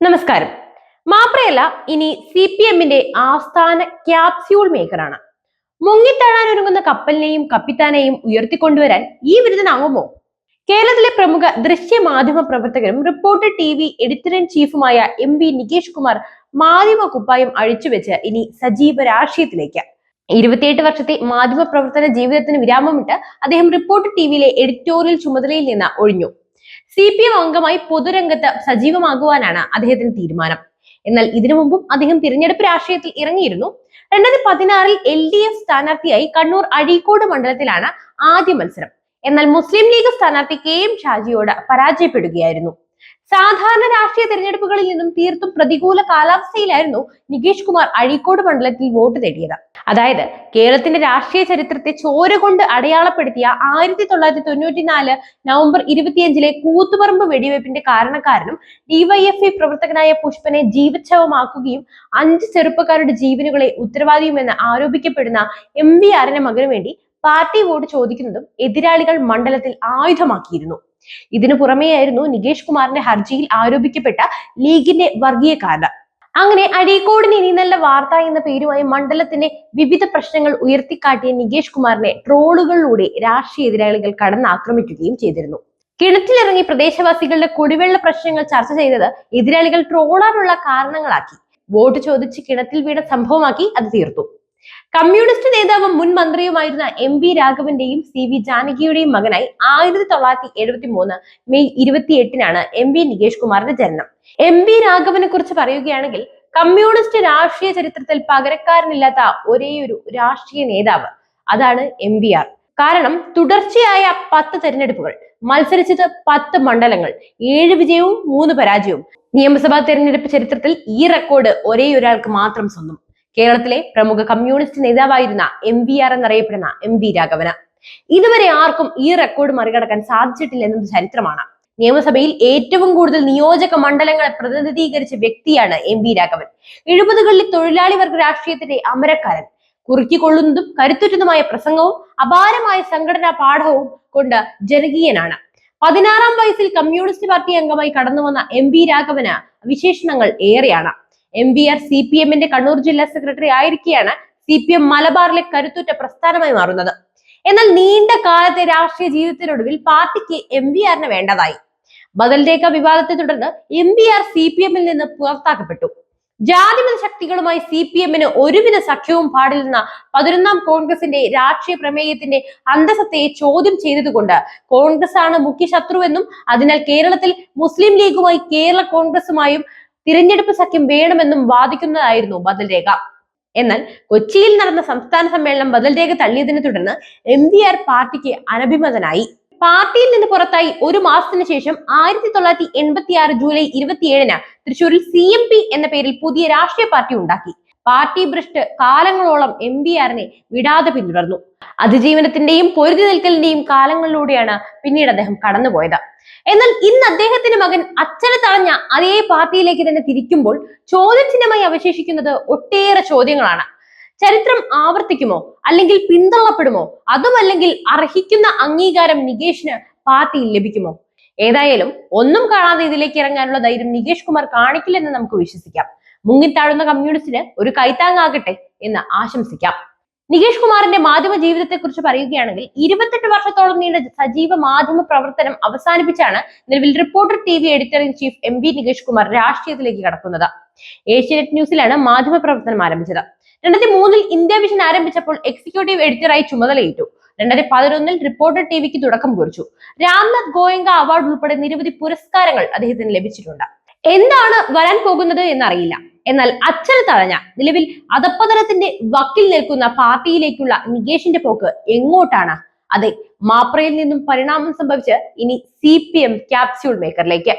നമസ്കാരം. മാപ്രയല്ല ഇനി C P എമ്മിന്റെ ആസ്ഥാന ക്യാപ്സ്യൂൾ മേക്കറാണ്. മുങ്ങിത്തഴാൻ ഒരുങ്ങുന്ന കപ്പലിനെയും കപ്പിത്താനെയും ഉയർത്തിക്കൊണ്ടുവരാൻ ഈ വിരുദ്ധനാകുമോ കേരളത്തിലെ പ്രമുഖ ദൃശ്യ മാധ്യമ പ്രവർത്തകരും reporter T V editor in ചീഫുമായ M V Nikesh Kumar മാധ്യമ കുപ്പായം അഴിച്ചുവെച്ച് ഇനി സജീവ രാഷ്ട്രീയത്തിലേക്ക്. ഇരുപത്തിയെട്ട് വർഷത്തെ മാധ്യമ പ്രവർത്തന ജീവിതത്തിന് വിരാമമിട്ട് അദ്ദേഹം റിപ്പോർട്ടർ ടി വിയിലെ എഡിറ്റോറിയൽ ചുമതലയിൽ നിന്ന് ഒഴിഞ്ഞു. സി പി എം അംഗമായി പൊതുരംഗത്ത് സജീവമാകുവാനാണ് അദ്ദേഹത്തിന് തീരുമാനം. എന്നാൽ ഇതിനു മുമ്പും അദ്ദേഹം തിരഞ്ഞെടുപ്പ് രാഷ്ട്രീയത്തിൽ ഇറങ്ങിയിരുന്നു. രണ്ടായിരത്തി പതിനാറിൽ എൽ ഡി എഫ് സ്ഥാനാർത്ഥിയായി കണ്ണൂർ അഴീക്കോട് മണ്ഡലത്തിലാണ് ആദ്യ മത്സരം. എന്നാൽ മുസ്ലിം ലീഗ് സ്ഥാനാർത്ഥി കെ എം ഷാജിയോട് പരാജയപ്പെടുകയായിരുന്നു. സാധാരണ രാഷ്ട്രീയ തെരഞ്ഞെടുപ്പുകളിൽ നിന്നും തീർത്തും പ്രതികൂല കാലാവസ്ഥയിലായിരുന്നു നികേഷ് കുമാർ അഴീക്കോട് മണ്ഡലത്തിൽ വോട്ട് നേടിയത്. അതായത് കേരളത്തിന്റെ രാഷ്ട്രീയ ചരിത്രത്തെ ചോര കൊണ്ട് അടയാളപ്പെടുത്തിയ ആയിരത്തി തൊള്ളായിരത്തി തൊണ്ണൂറ്റിനാല് നവംബർ ഇരുപത്തിയഞ്ചിലെ കൂത്തുപറമ്പ് വെടിവയ്പ്പിന്റെ കാരണക്കാരനും ഡിവൈഎഫ്ഐ പ്രവർത്തകനായ പുഷ്പനെ ജീവച്ഛവമാക്കുകയും അഞ്ച് ചെറുപ്പക്കാരുടെ ജീവനുകളെ ഉത്തരവാദിയുമെന്ന് ആരോപിക്കപ്പെടുന്ന എം വി ആറിന്റെ മകനു വേണ്ടി പാർട്ടി വോട്ട് ചോദിക്കുന്നതും എതിരാളികൾ മണ്ഡലത്തിൽ ആയുധമാക്കിയിരുന്നു. ഇതിനു പുറമേയായിരുന്നു നികേഷ് കുമാറിന്റെ ഹർജിയിൽ ആരോപിക്കപ്പെട്ട ലീഗിന്റെ വർഗീയക്കാരൻ അങ്ങനെ അഴീക്കോടിന് ഇനി നല്ല വാർത്ത എന്ന പേരുമായി മണ്ഡലത്തിന്റെ വിവിധ പ്രശ്നങ്ങൾ ഉയർത്തിക്കാട്ടിയ നികേഷ് കുമാറിനെ ട്രോളുകളിലൂടെ രാഷ്ട്രീയ എതിരാളികൾ കടന്നാക്രമിക്കുകയും ചെയ്തിരുന്നു. കിണറ്റിലിറങ്ങി പ്രദേശവാസികളുടെ കുടിവെള്ള പ്രശ്നങ്ങൾ ചർച്ച ചെയ്തത് എതിരാളികൾ ട്രോളാനുള്ള കാരണങ്ങളാക്കി. വോട്ട് ചോദിച്ച് കിണറ്റിൽ വീണ സംഭവമാക്കി അത് തീർത്തു. കമ്മ്യൂണിസ്റ്റ് നേതാവും മുൻ മന്ത്രിയുമായിരുന്ന എം വി രാഘവന്റെയും സി വി ജാനകിയുടെയും മകനായി ആയിരത്തി തൊള്ളായിരത്തി എഴുപത്തി മൂന്ന് മെയ് ഇരുപത്തിയെട്ടിനാണ് എം വി നികേഷ് കുമാറിന്റെ ജനനം. എം വി രാഘവനെ കുറിച്ച് പറയുകയാണെങ്കിൽ കമ്മ്യൂണിസ്റ്റ് രാഷ്ട്രീയ ചരിത്രത്തിൽ പകരക്കാരനില്ലാത്ത ഒരേയൊരു രാഷ്ട്രീയ നേതാവ് അതാണ് എം വി ആർ. കാരണം തുടർച്ചയായ പത്ത് തെരഞ്ഞെടുപ്പുകൾ മത്സരിച്ചത് പത്ത് മണ്ഡലങ്ങൾ ഏഴ് വിജയവും മൂന്ന് പരാജയവും. നിയമസഭാ തെരഞ്ഞെടുപ്പ് ചരിത്രത്തിൽ ഈ റെക്കോർഡ് ഒരേ ഒരാൾക്ക് മാത്രം സ്വന്തം. കേരളത്തിലെ പ്രമുഖ കമ്മ്യൂണിസ്റ്റ് നേതാവായിരുന്ന എം വി ആർ എന്നറിയപ്പെടുന്ന എം വി രാഘവന. ഇതുവരെ ആർക്കും ഈ റെക്കോർഡ് മറികടക്കാൻ സാധിച്ചിട്ടില്ല എന്നത് ചരിത്രമാണ്. നിയമസഭയിൽ ഏറ്റവും കൂടുതൽ നിയോജക മണ്ഡലങ്ങളെ പ്രതിനിധീകരിച്ച വ്യക്തിയാണ് എം വി രാഘവൻ. എഴുപതുകളിലെ തൊഴിലാളി വർഗ രാഷ്ട്രീയത്തിന്റെ അമരക്കാരൻ. കുറുക്കിക്കൊള്ളുന്നതും കരുത്തുറ്റതുമായ പ്രസംഗവും അപാരമായ സംഘടനാ പാഠവും കൊണ്ട് ജനകീയനാണ്. പതിനാറാം വയസ്സിൽ കമ്മ്യൂണിസ്റ്റ് പാർട്ടി അംഗമായി കടന്നു വന്ന എം വി രാഘവന് വിശേഷണങ്ങൾ ഏറെയാണ്. M V R C P എമ്മിന്റെ കണ്ണൂർ ജില്ലാ സെക്രട്ടറി ആയിരിക്കെയാണ് സി പി എം മലബാറിലെ കരുത്തുറ്റ പ്രസ്ഥാനമായി മാറുന്നത്. എന്നാൽ നീണ്ട കാലത്തെ രാഷ്ട്രീയ ജീവിതത്തിനൊടുവിൽ പാർട്ടിക്ക് എം വി ആറിന് വേണ്ടതായി. ബദൽ രേഖ വിവാദത്തെ തുടർന്ന് M V R C P എമ്മിൽ നിന്ന് പുറത്താക്കപ്പെട്ടു. ജാതിമത ശക്തികളുമായി സി പി എമ്മിന് ഒരുവിധ സഖ്യവും പാടില്ലെന്ന പതിനൊന്നാം കോൺഗ്രസിന്റെ രാഷ്ട്രീയ പ്രമേയത്തിന്റെ അന്തസത്തയെ ചോദ്യം ചെയ്തതുകൊണ്ട് കോൺഗ്രസ് ആണ് മുഖ്യ ശത്രുവെന്നും അതിനാൽ കേരളത്തിൽ മുസ്ലിം ലീഗുമായി കേരള കോൺഗ്രസുമായും തിരഞ്ഞെടുപ്പ് സഖ്യം വേണമെന്നും വാദിക്കുന്നതായിരുന്നു ബദൽ രേഖ എന്നാൽ കൊച്ചിയിൽ നടന്ന സംസ്ഥാന സമ്മേളനം ബദൽ രേഖ തള്ളിയതിനെ തുടർന്ന് എം വി ആർ പാർട്ടിക്ക് അനഭിമതനായി. പാർട്ടിയിൽ നിന്ന് പുറത്തായി ഒരു മാസത്തിന് ശേഷം ആയിരത്തി തൊള്ളായിരത്തി എൺപത്തി ആറ് ജൂലൈ ഇരുപത്തിയേഴിന് തൃശൂരിൽ സി എം പി എന്ന പേരിൽ പുതിയ രാഷ്ട്രീയ പാർട്ടി ഉണ്ടാക്കി. പാർട്ടി ഭ്രഷ്ട് കാലങ്ങളോളം എം ബി ആറിനെ വിടാതെ പിന്തുടർന്നു. അതിജീവനത്തിന്റെയും പൊരുതി നിൽക്കലിന്റെയും കാലങ്ങളിലൂടെയാണ് പിന്നീട് അദ്ദേഹം കടന്നുപോയത്. എന്നാൽ ഇന്ന് അദ്ദേഹത്തിന്റെ മകൻ അച്ഛനെ തടഞ്ഞ അതേ പാർട്ടിയിലേക്ക് തന്നെ തിരിക്കുമ്പോൾ ചോദ്യചിഹ്നമായി അവശേഷിക്കുന്നത് ഒട്ടേറെ ചോദ്യങ്ങളാണ്. ചരിത്രം ആവർത്തിക്കുമോ? അല്ലെങ്കിൽ പിന്തള്ളപ്പെടുമോ? അതുമല്ലെങ്കിൽ അർഹിക്കുന്ന അംഗീകാരം നികേഷിന് പാർട്ടിയിൽ ലഭിക്കുമോ? ഏതായാലും ഒന്നും കാണാതെ ഇതിലേക്ക് ഇറങ്ങാനുള്ള ധൈര്യം നികേഷ് കുമാർ കാണിക്കില്ലെന്ന് നമുക്ക് വിശ്വസിക്കാം. മുങ്ങിത്താഴുന്ന കമ്മ്യൂണിസ്റ്റിന് ഒരു കൈത്താങ്ങാകട്ടെ എന്ന് ആശംസിക്കാം. നികേഷ് കുമാറിന്റെ മാധ്യമ ജീവിതത്തെ കുറിച്ച് പറയുകയാണെങ്കിൽ ഇരുപത്തെട്ട് വർഷത്തോളം നീണ്ട സജീവ മാധ്യമ പ്രവർത്തനം അവസാനിപ്പിച്ചാണ് നിലവിൽ reporter T V editor in chief M V Nikesh Kumar രാഷ്ട്രീയത്തിലേക്ക് കടക്കുന്നത്. ഏഷ്യനെറ്റ് ന്യൂസിലാണ് മാധ്യമ പ്രവർത്തനം ആരംഭിച്ചത്. രണ്ടായിരത്തി മൂന്നിൽ ഇന്ത്യ വിഷൻ ആരംഭിച്ചപ്പോൾ എക്സിക്യൂട്ടീവ് എഡിറ്ററായി ചുമതലയേറ്റു. രണ്ടായിരത്തി പതിനൊന്നിൽ റിപ്പോർട്ടർ ടി വിക്ക് തുടക്കം കുറിച്ചു. രാംനാഥ് ഗോയങ്ക അവാർഡ് ഉൾപ്പെടെ നിരവധി പുരസ്കാരങ്ങൾ അദ്ദേഹത്തിന് ലഭിച്ചിട്ടുണ്ട്. എന്താണ് വരാൻ പോകുന്നത് എന്നറിയില്ല. എന്നാൽ അച്ഛനെ തടഞ്ഞ നിലവിൽ അധപ്പതനത്തിന്റെ വക്കിൽ നിൽക്കുന്ന പാർട്ടിയിലേക്കുള്ള നികേഷിന്റെ പോക്ക് എങ്ങോട്ടാണ്? അതെ മാപ്രയിൽ നിന്നും പരിണാമം സംഭവിച്ച് ഇനി സി പി എം ക്യാപ്സ്യൂൾ മേക്കറിലേക്ക്